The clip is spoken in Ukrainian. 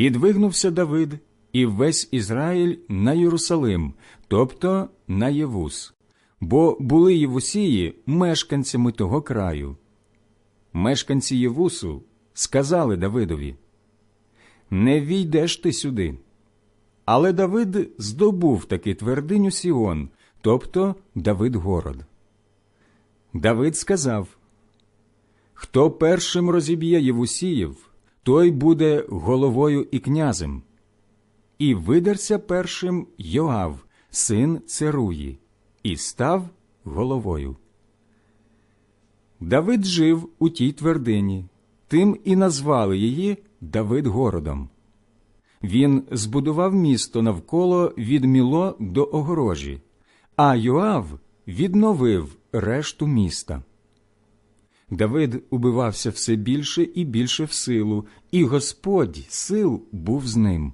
І двигнувся Давид і весь Ізраїль на Єрусалим, тобто на Євус, бо були Євусії мешканцями того краю. Мешканці Євусу сказали Давидові Не війдеш ти сюди. Але Давид здобув таки твердиню Сіон, тобто Давид город. Давид сказав Хто першим розіб'є Євусіїв, той буде головою і князем. І видерся першим Йоав, син Церуї, і став головою. Давид жив у тій твердині, тим і назвали її Давид городом. Він збудував місто навколо від Міло до огорожі, а Йоав відновив решту міста. Давид убивався все більше і більше в силу, і Господь сил був з ним.